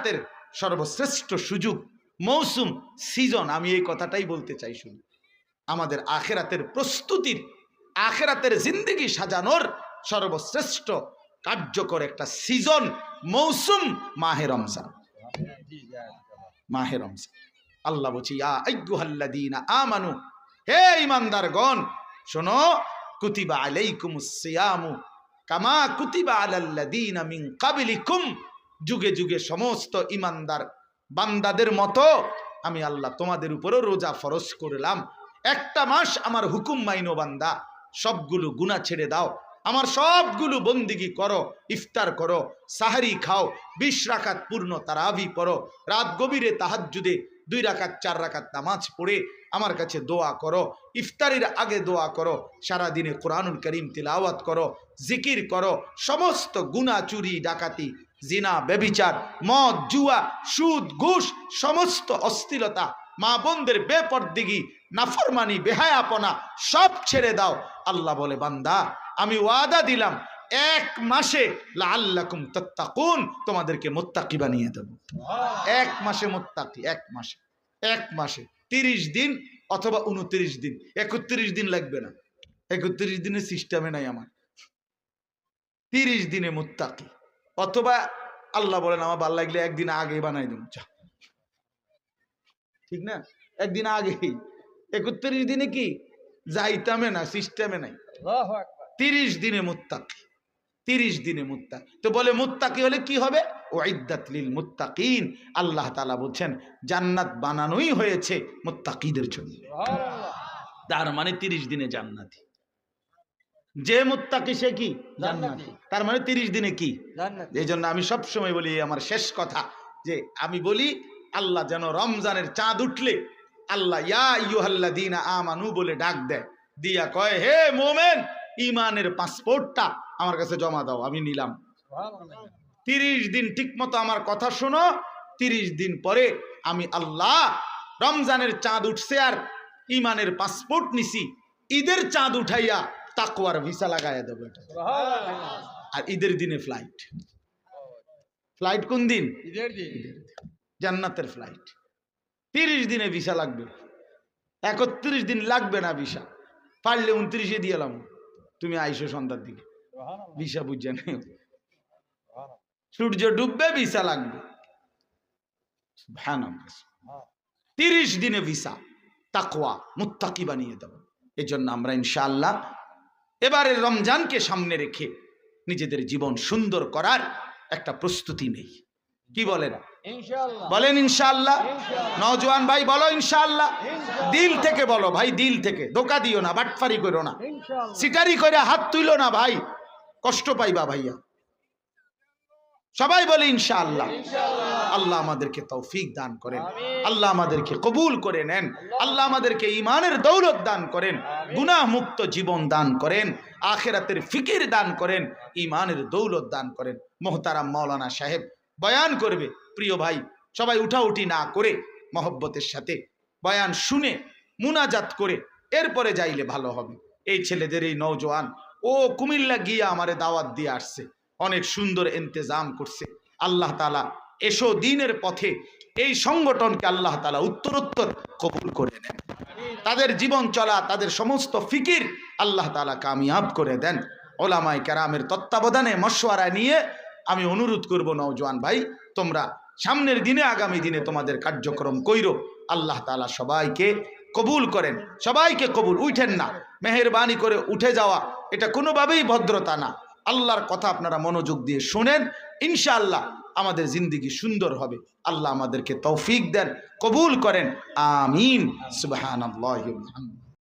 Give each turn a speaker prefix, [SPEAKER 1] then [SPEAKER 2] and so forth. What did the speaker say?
[SPEAKER 1] আখেরাতের সর্বশ্রেষ্ঠ সুযোগ, মৌসুম সিজন আমি এই কথাটাই বলতে চাই শুনি। আমাদের আখেরাতের প্রস্তুতির, আখেরাতের জিন্দগি সাজানোর সর্বশ্রেষ্ঠ কার্যকর একটা সিজন মৌসুম মাহে রমজান। মাহে রমজান। আল্লাহ বলছি আইয়ুহাল্লাযীনা আমানু, হে ঈমানদারগণ, শোনো, কুতিবা আলাইকুমুস সিয়ামু, কামা কুতিবা আলাল্লাযীনা মিন ক্বাবলিকুম যুগে যুগে সমস্ত ঈমানদার বান্দাদের মতো আমি আল্লাহ তোমাদের উপরও রোজা ফরজ করলাম। একটা মাস আমার হুকুম মাইনো বান্দা, সবগুলো গুনাহ ছেড়ে দাও। আমার সবগুলো বন্দিগি করো, ইফতার করো, সাহারি খাও, বিশ রাকাত পূর্ণ তারাবি পড়ো, রাত গভীরে তাহাজ্জুদে দুই রাকাত, চার রাকাত নামাজ পড়ে আমার কাছে দোয়া করো, ইফতারির আগে দোয়া করো, সারাদিনে কোরআনুল করিম তিলাওয়াত করো, জিকির করো, সমস্ত গুণা চুরি ডাকাতি জিনা বেবিচার মদ, জুয়া, সুদ, ঘুষ, সমস্ত অস্থিরতা, মা বোনদের বেপরদিগি, নাফরমানি, বেহায়াপনা, সব ছেড়ে দাও। আল্লাহ বলে, বান্দা, আমি ওয়াদা দিলাম, এক মাসে লাল্লাকুম তাত্তাকুন, তোমাদেরকে মোত্তাকি বানিয়ে দেব। এক মাসে মোত্তাকি, এক মাসে এক মাসে, তিরিশ দিন অথবা উনত্রিশ দিন, একত্রিশ দিন লাগবে না। একত্রিশ দিনের সিস্টেমে নাই আমার। তিরিশ দিনে মোত্তাকি। অথবা আল্লাহ বলেন আমার ভালো লাগলে একদিন আগে বানাই দেব। ঠিক না? একদিন আগেই। একত্রিশ দিনে কি? যাইতামে না সিস্টেমে নাই। তিরিশ দিনে মুত্তাকি। তিরিশ দিনে মুত্তাক। তো বলে মুত্তাকি হলে কি হবে? ওয়াইদাত লিল মুত্তাকিন। আল্লাহ তাআলা বলছেন জান্নাত বানানোই হয়েছে মুত্তাকিদের জন্য। তার মানে তিরিশ দিনে জান্নাতি। যে মুত্তাকি সে কি? তার মানে তিরিশ দিনে কি? এই জন্য আমি সবসময় বলি আমার শেষ কথা যে আমি বলি আল্লাহ যেন রমজানের চাঁদ উঠলে আল্লাহ ইয়া ইউহাল্লাদিনা আমানু বলে ডাক দেয়। দিয়া কয় হে মোমেন ইমানের পাসপোর্টটা আমার কাছে জমা দাও আমি নিলাম। তিরিশ দিন ঠিক মতো আমার কথা শোনো তিরিশ দিন পরে আমি আল্লাহ রমজানের চাঁদ উঠছে আর ইমানের পাসপোর্ট নিছি। ঈদের চাঁদ উঠাইয়া তাকুয়ার ভিসা লাগাইয়া দেবো এটা। আর ঈদের দিনে ফ্লাইট ফ্লাইট কোন দিন? জান্নাতের ফ্লাইট তিরিশ দিনে ভিসা লাগবে। একত্রিশ দিন লাগবে না ভিসা। পারলে উনত্রিশে দিয়ে এলাম। তুমি আইসো সন্ধ্যার দিকে। ভিসা বুঝছে না সূর্য ডুববে ভিসা লাগবে। তিরিশ দিনে ভিসা। তাকওয়া মুত্তাকি বানিয়ে দেবো। এই জন্য আমরা ইনশাআল্লাহ এবারে রমজানকে সামনে রেখে নিজেদের জীবন সুন্দর করার একটা প্রস্তুতি নেই। কি বলেন? বলেন ইনশাল্লাহ নজওয়ান ভাই বলো ইনশাল্লাহ দিল থেকে বলো ভাই দিল থেকে। ধোকা দিও না বাটফারি করো না। সিটারি করে হাত তুইলো না ভাই। কষ্ট পাইবা ভাইয়া। সবাই বলে ইনশাআল্লাহ। আল্লাহ আমাদেরকে তৌফিক দান করেন। আল্লাহ আমাদেরকে কবুল করে নেন। আল্লাহ। আমাদেরকে ইমানের দৌলত দান করেন। গুনাহ মুক্ত জীবন দান করেন। আখেরাতের ফিকির দান করেন। ইমানের দৌলত দান করেন। মোহতারাম মাওলানা সাহেব বয়ান করবে। প্রিয় ভাই সবাই উঠাউঠি না করে মহব্বতের সাথে বয়ান শুনে মুনাজাত করে এরপরে যাইলে ভালো হবে। এই ছেলেদের এই নৌজওয়ান ও কুমিল্লা গিয়ে আমারে দাওয়াত দিয়ে আসছে। অনেক সুন্দর ইন্তজাম করছে। আল্লাহ তালা এসো দিনের পথে এই সংগঠনকে আল্লাহ তালা উত্তরোত্তর কবুল করে নেন। তাদের জীবন চলা, তাদের সমস্ত ফিকির আল্লাহ তালা কামিয়াব করে দেন। ওলামাই কেরামের তত্ত্বাবধানে মশওয়ারা নিয়ে আমি অনুরোধ করব, নওজোয়ান ভাই, তোমরা সামনের দিনে, আগামী দিনে তোমাদের কার্যক্রম কইরো। আল্লাহ তালা সবাইকে কবুল করেন। সবাইকে কবুল, উঠেন না। মেহরবানি করে উঠে যাওয়া, এটা কোনোভাবেই ভদ্রতা না। আল্লাহর কথা আপনারা মনোযোগ দিয়ে শোনেন, ইনশাআল্লাহ আমাদের জিন্দিগি সুন্দর হবে। আল্লাহ আমাদেরকে তৌফিক দেন, কবুল করেন। আমিন। সুবাহ